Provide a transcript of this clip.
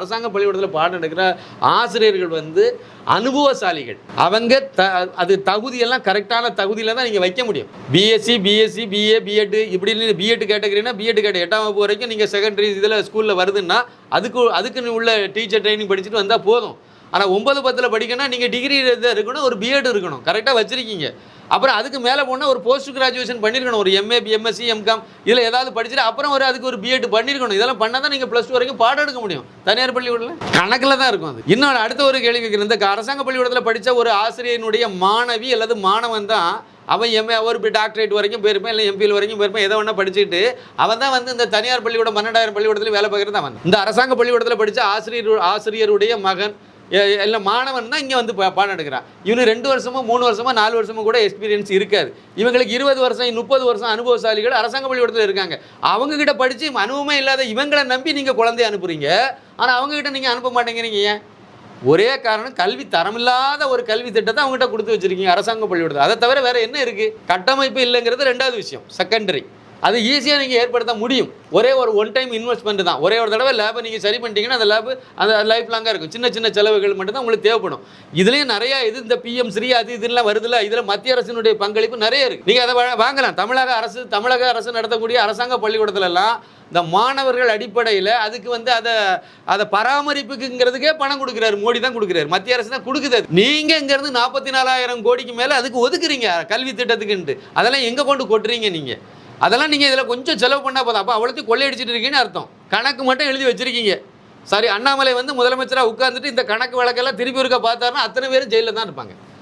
அரசாங்க பள்ளிக்கூடத்தில் பாடம் எடுக்கிற ஆசிரியர்கள் வந்து அனுபவசாலிகள். அவங்க த அது தகுதியெல்லாம் கரெக்டான தகுதியில் தான் நீங்கள் வைக்க முடியும். பிஎஸ்சி பிஎஸ்சி பிஏ பிஎட் இப்படின்னு பிஎட் கேட்டகரினா பிஎட் கேட்ட எட்டாம் வகுப்பு வரைக்கும் நீங்கள் செகண்டரி இதில் ஸ்கூலில் வருதுன்னா அதுக்கு அதுக்குன்னு உள்ள டீச்சர் ட்ரைனிங் படிச்சுட்டு வந்தால் போதும். ஆனால் ஒன்பது பத்தில் படிக்கணும்னா நீங்கள் டிகிரி இருக்கணும் ஒரு பிஎட் இருக்கணும். கரெக்டாக வச்சுருக்கீங்க. அப்புறம் அதுக்கு மேலே போனால் ஒரு போஸ்ட் கிராஜுவேஷன் பண்ணியிருக்கணும் ஒரு எம்ஏ பிஎம்எஸ்சி எம்காம் இதில் ஏதாவது படிச்சுட்டு அப்புறம் ஒரு அதுக்கு ஒரு பிஎட் பண்ணியிருக்கணும் இதெல்லாம் பண்ணால் தான் நீங்கள் ப்ளஸ் டூ வரைக்கும் பாடம் எடுக்க முடியும். தனியார் பள்ளிக்கூடத்தில். கணக்கில் தான் இருக்கும் அது. இன்னொரு அடுத்த ஒரு கேள்வி இந்த அரசாங்க பள்ளிக்கூடத்தில் படித்த ஒரு ஆசிரியனுடைய மாணவி அல்லது மாணவன் தான் அவன் எம்ஏ ஒரு டாக்டரேட் வரைக்கும் போயிருப்பேன் இல்லை எம்பிஎல் வரைக்கும் போயிருப்பேன் எதை ஒன்றா படிச்சுட்டு அவன் தான் வந்து இந்த தனியார் பள்ளிக்கூடம் பன்னெண்டாயிரம் பள்ளிக்கூடத்தில் வேலை பார்க்குறது அவன் இந்த அரசாங்க பள்ளிக்கூடத்தில் படித்த ஆசிரியர் ஆசிரியருடைய மகன் இல்லை மாணவன் தான் இங்கே வந்து பாடம் எடுக்கிறான். இவனு ரெண்டு வருஷமோ மூணு வருஷமோ நாலு வருஷமோ கூட எக்ஸ்பீரியன்ஸ் இருக்காது. இவங்களுக்கு இருபது வருஷம் முப்பது வருஷம் அனுபவசாலிகள் அரசாங்க பள்ளிக்கூடத்தில் இருக்காங்க. அவங்கக்கிட்ட படித்து அனுபவமே இல்லாத இவங்களை நம்பி நீங்கள் குழந்தைய அனுப்புகிறீங்க ஆனால் அவங்கக்கிட்ட நீங்கள் அனுப்ப மாட்டேங்கிறீங்க ஏன்? ஒரே காரணம் கல்வி தரமில்லாத ஒரு கல்வி திட்டத்தை அவங்ககிட்ட கொடுத்து வச்சிருக்கீங்க அரசாங்க பள்ளிக்கூடத்தில். அதை தவிர வேறு என்ன இருக்குது கட்டமைப்பு இல்லைங்கிறது ரெண்டாவது விஷயம். செகண்டரி அது ஈஸியாக நீங்கள் ஏற்படுத்த முடியும். ஒரே ஒரு ஒன் டைம் இன்வெஸ்ட்மெண்ட் தான். ஒரே ஒரு தடவை லேபை நீங்கள் சரி பண்ணிட்டீங்கன்னா அந்த லேப் அந்த லைஃப் லாங்காக இருக்கும். சின்ன சின்ன செலவுகள் மட்டும் தான் உங்களுக்கு தேவைப்படும். இதுலேயும் நிறையா இது இந்த பிஎம் ஸ்ரீ அது இதெல்லாம் வருதுல இதில் மத்திய அரசினுடைய பங்களிப்பு நிறைய இருக்குது நீங்கள் அதை வாங்கலாம். தமிழக அரசு தமிழக அரசு நடத்தக்கூடிய அரசாங்க பள்ளிக்கூடத்துலலாம் இந்த மாணவர்கள் அடிப்படையில் அதுக்கு வந்து அதை அதை பராமரிப்புக்குங்கிறதுக்கே பணம் கொடுக்குறாரு. மோடி தான் கொடுக்குறாரு. மத்திய அரசு தான் கொடுக்குது அது. இங்கேருந்து நாற்பத்தி நாலாயிரம் கோடிக்கு மேலே அதுக்கு ஒதுக்குறீங்க. கல்வி திட்டத்துக்குன்ட்டு. அதெல்லாம் எங்கே கொண்டு கொட்டுறீங்க நீங்கள் அதெல்லாம் நீங்கள் இதில் கொஞ்சம் செலவு பண்ணால் போதும். அப்போ அவ்வளோத்தையும் கொள்ளையடிச்சிட்டு இருக்கீங்கன்னு அர்த்தம். கணக்கு மட்டும் எழுதி வச்சிருக்கீங்க. சாரி அண்ணாமலை வந்து முதலமைச்சராக உட்காந்துட்டு இந்த கணக்கு வழக்கெல்லாம் திருப்பி இருக்க பார்த்தாருன்னா அத்தனை பேரும் ஜெயிலில் தான் இருப்பாங்க.